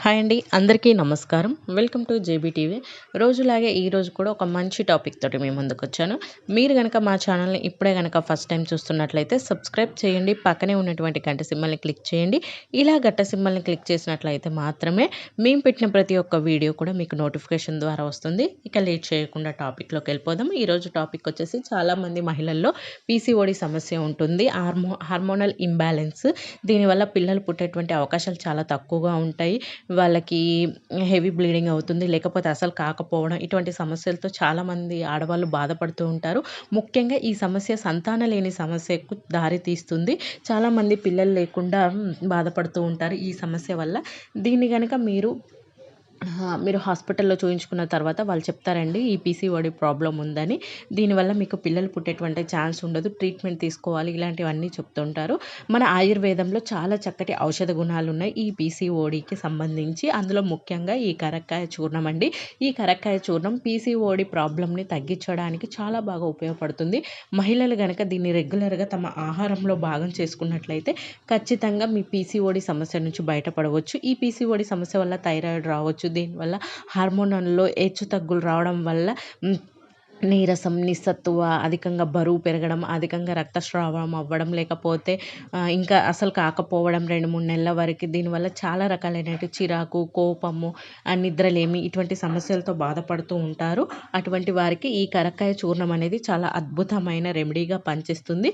Hi అండి అందరికీ నమస్కారం. వెల్కమ్ టు జేబీటీవీ రోజులాగే ఈరోజు కూడా ఒక మంచి టాపిక్ తోటి మేము ముందుకు వచ్చాను. మీరు కనుక మా ఛానల్ని ఇప్పుడే కనుక ఫస్ట్ టైం చూస్తున్నట్లయితే సబ్స్క్రైబ్ చేయండి పక్కనే ఉన్నటువంటి గంట సింబల్ని క్లిక్ చేయండి. ఇలా గట్ట సింబల్ని క్లిక్ చేసినట్లయితే మాత్రమే మేము పెట్టిన ప్రతి ఒక్క వీడియో కూడా మీకు నోటిఫికేషన్ ద్వారా వస్తుంది. ఇక లేట్ చేయకుండా టాపిక్లోకి వెళ్ళిపోదాం. ఈరోజు టాపిక్ వచ్చేసి చాలామంది మహిళల్లో పీసీఓడి సమస్య ఉంటుంది. హార్మో హార్మోనల్ ఇంబ్యాలెన్స్ దీనివల్ల పిల్లలు పుట్టేటువంటి అవకాశాలు చాలా తక్కువగా ఉంటాయి. ఉంటాయి. వాళ్ళకి హెవీ బ్లీడింగ్ అవుతుంది. లేకపోతే అసలు కాకపోవడం ఇటువంటి సమస్యలతో చాలామంది ఆడవాళ్ళు బాధపడుతూ ఉంటారు. ముఖ్యంగా ఈ సమస్య సంతాన లేని సమస్యకు దారి తీస్తుంది. చాలామంది పిల్లలు లేకుండా బాధపడుతూ ఉంటారు ఈ సమస్య వల్ల. దీన్ని కనుక మీరు మీరు హాస్పిటల్లో చూయించుకున్న తర్వాత వాళ్ళు చెప్తారండి ఈ పీసీఓడి ప్రాబ్లం ఉందని. దీనివల్ల మీకు పిల్లలు పుట్టేటువంటి ఛాన్స్ ఉండదు ట్రీట్మెంట్ తీసుకోవాలి ఇలాంటివన్నీ చెప్తుంటారు. మన ఆయుర్వేదంలో చాలా చక్కటి ఔషధ గుణాలు ఉన్నాయి ఈ పీసీఓడికి సంబంధించి. అందులో ముఖ్యంగా ఈ కరక్కాయ చూర్ణం అండి. ఈ కరక్కాయ చూర్ణం పీసీఓడి ప్రాబ్లంని తగ్గించడానికి చాలా బాగా ఉపయోగపడుతుంది. మహిళలు కనుక దీన్ని రెగ్యులర్గా తమ ఆహారంలో భాగం చేసుకున్నట్లయితే ఖచ్చితంగా మీ పీసీఓడి సమస్య నుంచి బయటపడవచ్చు. ఈ పీసీఓడి సమస్య వల్ల థైరాయిడ్ రావచ్చు దీనివల్ల హార్మోన్లలో హెచ్చు తగ్గులు రావడం వల్ల నీరసం నిస్సత్తువ అధికంగా బరువు పెరగడం అధికంగా రక్తస్రావం అవ్వడం లేకపోతే ఇంకా అసలు కాకపోవడం రెండు మూడు నెలల వరకు దీనివల్ల చాలా రకాలైనటువంటి చిరాకు కోపము నిద్రలేమి ఇటువంటి సమస్యలతో బాధపడుతూ ఉంటారు. అటువంటి వారికి ఈ కరక్కాయ చూర్ణం అనేది చాలా అద్భుతమైన రెమెడీగా పనిచేస్తుంది.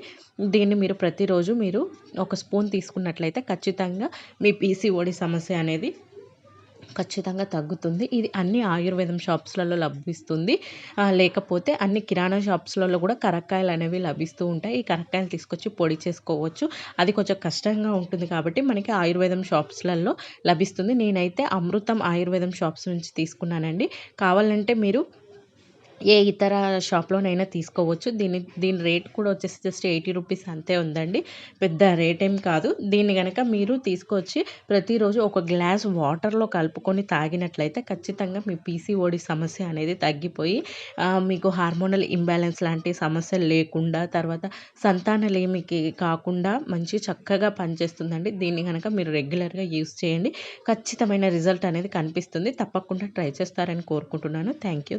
దీన్ని మీరు ప్రతిరోజు మీరు ఒక స్పూన్ తీసుకున్నట్లయితే ఖచ్చితంగా మీ పీసీఓడి సమస్య అనేది ఖచ్చితంగా తగ్గుతుంది. ఇది అన్ని ఆయుర్వేదం షాప్స్లలో లభిస్తుంది. లేకపోతే అన్ని కిరాణా షాప్స్లలో కూడా కరక్కాయలు అనేవి లభిస్తూ ఉంటాయి. ఈ కరక్కాయలు తీసుకొచ్చి పొడి చేసుకోవచ్చు. అది కొంచెం కష్టంగా ఉంటుంది కాబట్టి మనకి ఆయుర్వేదం షాప్స్లలో లభిస్తుంది. నేనైతే అమృతం ఆయుర్వేదం షాప్స్ నుంచి తీసుకున్నానండి. కావాలంటే మీరు ఏ ఇతర షాప్లోనైనా తీసుకోవచ్చు. దీని దీని రేట్ కూడా వచ్చేసి జస్ట్ ఎయిటీ రూపీస్ అంతే ఉందండి. పెద్ద రేట్ ఏం కాదు. దీన్ని కనుక మీరు తీసుకొచ్చి ప్రతిరోజు ఒక గ్లాస్ వాటర్లో కలుపుకొని తాగినట్లయితే ఖచ్చితంగా మీ పీసీఓడి సమస్య అనేది తగ్గిపోయి మీకు హార్మోనల్ ఇంబ్యాలెన్స్ లాంటి సమస్యలు లేకుండా తర్వాత సంతానలేమికి కాకుండా మంచి చక్కగా పనిచేస్తుందండి. దీన్ని కనుక మీరు రెగ్యులర్గా యూస్ చేయండి. ఖచ్చితమైన రిజల్ట్ అనేది కనిపిస్తుంది. తప్పకుండా ట్రై చేస్తారని కోరుకుంటున్నాను. Thank you